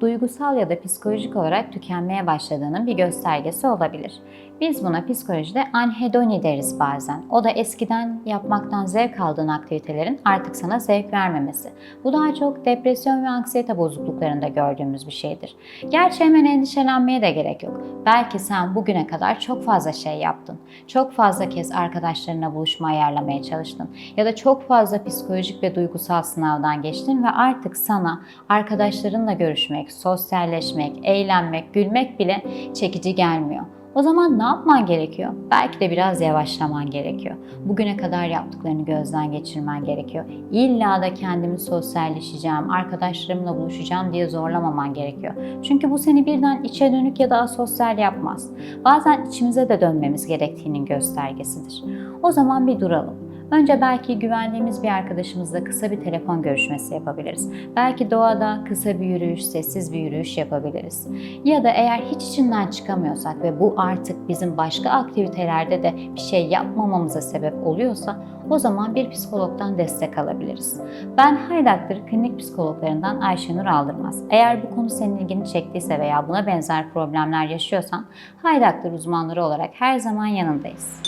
duygusal ya da psikolojik olarak tükenmeye başladığının bir göstergesi olabilir. Biz buna psikolojide anhedoni deriz bazen. O da eskiden yapmaktan zevk aldığın aktivitelerin artık sana zevk vermemesi. Bu daha çok depresyon ve anksiyete bozukluklarında gördüğümüz bir şeydir. Gerçi hemen endişelenmeye de gerek yok. Belki sen bugüne kadar çok fazla şey yaptın. Çok fazla kez arkadaşlarına buluşma ayarlamaya çalıştın. Ya da çok fazla psikolojik ve duygusal sınavdan geçtin ve artık sana arkadaşlarınla görüşmek, sosyalleşmek, eğlenmek, gülmek bile çekici gelmiyor. O zaman ne yapman gerekiyor? Belki de biraz yavaşlaman gerekiyor. Bugüne kadar yaptıklarını gözden geçirmen gerekiyor. İlla da kendimi sosyalleşeceğim, arkadaşlarımla buluşacağım diye zorlamaman gerekiyor. Çünkü bu seni birden içe dönük ya da asosyal yapmaz. Bazen içimize de dönmemiz gerektiğinin göstergesidir. O zaman bir duralım. Önce belki güvendiğimiz bir arkadaşımızla kısa bir telefon görüşmesi yapabiliriz. Belki doğada kısa bir yürüyüş, sessiz bir yürüyüş yapabiliriz. Ya da eğer hiç içinden çıkamıyorsak ve bu artık bizim başka aktivitelerde de bir şey yapmamamıza sebep oluyorsa o zaman bir psikologdan destek alabiliriz. Ben Haydaktır klinik psikologlarından Ayşenur Aldırmaz. Eğer bu konu senin ilgini çektiyse veya buna benzer problemler yaşıyorsan Haydaktır uzmanları olarak her zaman yanındayız.